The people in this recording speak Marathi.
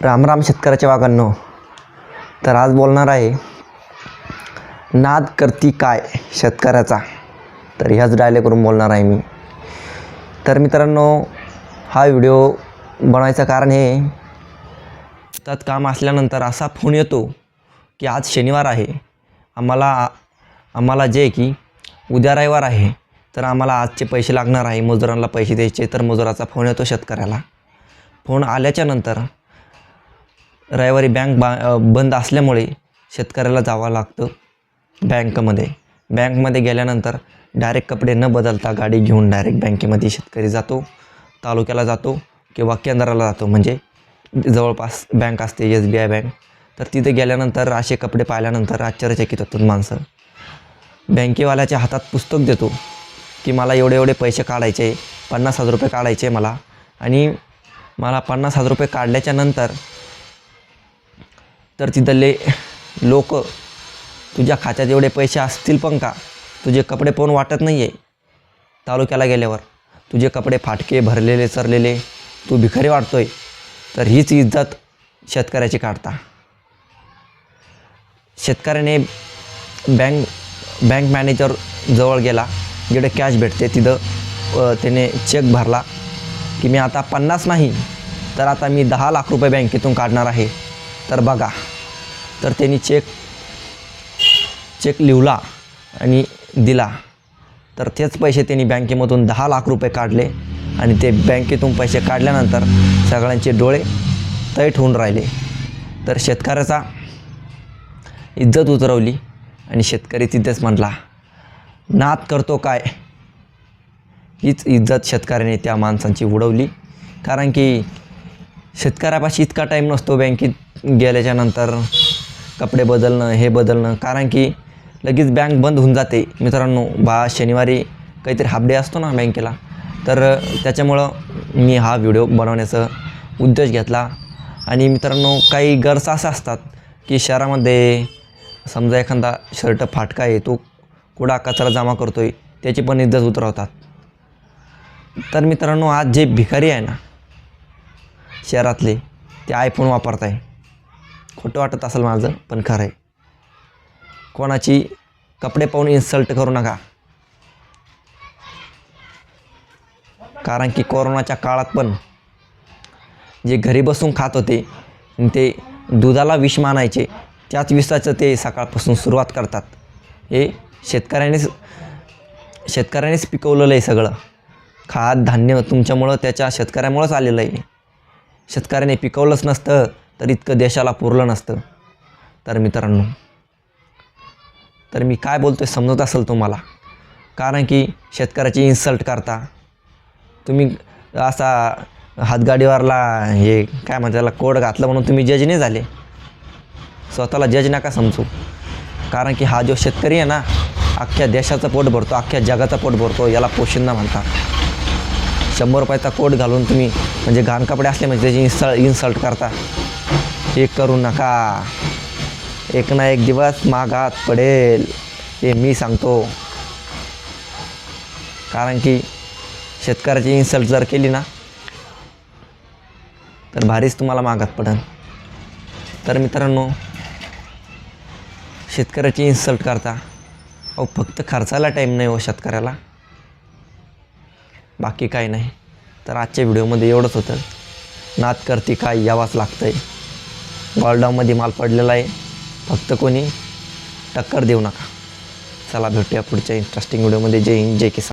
रामराम शेतकऱ्याच्या वागांनो तर आज बोलणार आहे नाद करती काय शेतकऱ्याचा? तर ह्याच डायलेकवरून बोलणार आहे मी. तर मित्रांनो हा व्हिडिओ बनवायचं कारण हे त्यात काम असल्यानंतर असा फोन येतो की आज शनिवार आहे. आम्हाला आम्हाला जे की उद्या रविवार आहे तर आम्हाला आजचे पैसे लागणार आहे. मजुरांना पैसे द्यायचे तर मजुराचा फोन येतो शेतकऱ्याला. फोन आल्याच्यानंतर रविवारी बँक बा बंद असल्यामुळे शेतकऱ्याला जावं लागतं बँकमध्ये. बँकमध्ये गेल्यानंतर डायरेक्ट कपडे न बदलता गाडी घेऊन डायरेक्ट बँकेमध्ये शेतकरी जातो तालुक्याला जातो किंवा केंद्राला जातो. म्हणजे जवळपास बँक असते एस बी आय बँक तर तिथे गेल्यानंतर असे कपडे पाहिल्यानंतर आश्चर्यचकित होतात माणसं. बँकेवाल्याच्या हातात पुस्तक देतो की मला एवढे एवढे पैसे काढायचे पन्नास हजार रुपये काढायचे मला. आणि मला पन्नास हजार रुपये काढल्याच्या नंतर तर तिथले लोक तुझ्या खात्यात एवढे पैसे असतील पण का? तुझे कपडे पाहून वाटत नाही आहे तालुक्याला गेल्यावर तुझे कपडे फाटके भरलेले सरलेले तू भिकारी वाटतोय. तर हीच इज्जत शेतकऱ्याची काढता. शेतकऱ्याने बँक बँक मॅनेजर जवळ गेला. जिकडे कॅश भेटते तिथं त्याने चेक भरला की मी आता पन्नास नाही तर आता मी दहा लाख रुपये बँकेतून काढणार आहे. तर बघा तर त्यांनी चेक चेक लिवला आणि दिला. तर तेच पैसे त्यांनी बँकेमधून दहा लाख रुपये काढले आणि ते बँकेतून पैसे काढल्यानंतर सगळ्यांचे डोळे तैट होऊन राहिले. तर शेतकऱ्याचा इज्जत उतरवली आणि शेतकरी तिथेच म्हटला नाद करतो काय? हीच इज्जत शेतकऱ्याने त्या माणसांची उडवली. कारण की शेतकऱ्यापाशी इतका टाईम नसतो बँकेत गेल्याच्यानंतर कपडे बदलणं हे बदलणं. कारण की लगेच बँक बंद होऊन जाते. मित्रांनो बा शनिवारी काहीतरी हाफ डे असतो ना बँकेला. तर त्याच्यामुळं मी हा व्हिडिओ बनवण्याचा उद्देश घेतला. आणि मित्रांनो काही गरजा अशा असतात की शहरामध्ये समजा एखादा शर्ट फाटका आहे तो कुडा कचरा जमा करतो आहे त्याची पण इज्जत उतरवतात. तर मित्रांनो आज जे भिकारी आहे ना शहरातले ते आयफोन वापरत आहे खोटं वाटत असेल माझं पण खरं आहे. कोणाची कपडे पाहून इन्सल्ट करू नका. कारण की कोरोनाच्या काळात पण जे घरी बसून खात होते ते दुधाला विष मानायचे त्याच विषाचं ते सकाळपासून सुरुवात करतात. हे शेतकऱ्यानेच शेतकऱ्यानेच पिकवलेलं आहे सगळं. खाद धान्य तुमच्यामुळं त्याच्या शेतकऱ्यामुळंच आलेलं आहे. शेतकऱ्याने पिकवलंच नसतं तर इतकं देशाला पुरलं नसतं. तर मित्रांनो तर मी काय बोलतो आहे समजत असेल तुम्हाला? कारण की शेतकऱ्याची इन्सल्ट करता. तुम्ही असा हातगाडीवरला हे काय म्हणतात त्याला कोड घातलं म्हणून तुम्ही जज नाही झाले. स्वतःला जज नका समजू. कारण की हा जो शेतकरी आहे ना अख्ख्या देशाचं पोट भरतो अख्ख्या जगाचं पोट भरतो याला पोशिंदा म्हणतात. शंभर रुपयाचा कोट घालून तुम्ही म्हणजे घाण कपडे असले म्हणजे त्याची इन्सल्ट इन्सल्ट करता. हे करू नका. एक ना एक दिवस मागात पडेल हे मी सांगतो. कारण की शेतकऱ्याची इन्सल्ट जर केली ना तर भारीच तुम्हाला मागात पडेल तर मित्रांनो शेतकऱ्याची इन्सल्ट करता अहो फक्त खर्चाला टाईम नाही हो शेतकऱ्याला. बाकी काही नाही. तर आजच्या व्हिडिओमध्ये एवढंच होतं. नात करती काय यावाच लागतं आहे गॉलडाऊनमध्ये माल पडलेला आहे. फक्त कोणी टक्कर देऊ नका. चला भेटूया पुढच्या इंटरेस्टिंग व्हिडिओमध्ये जय हिंद जय किसान.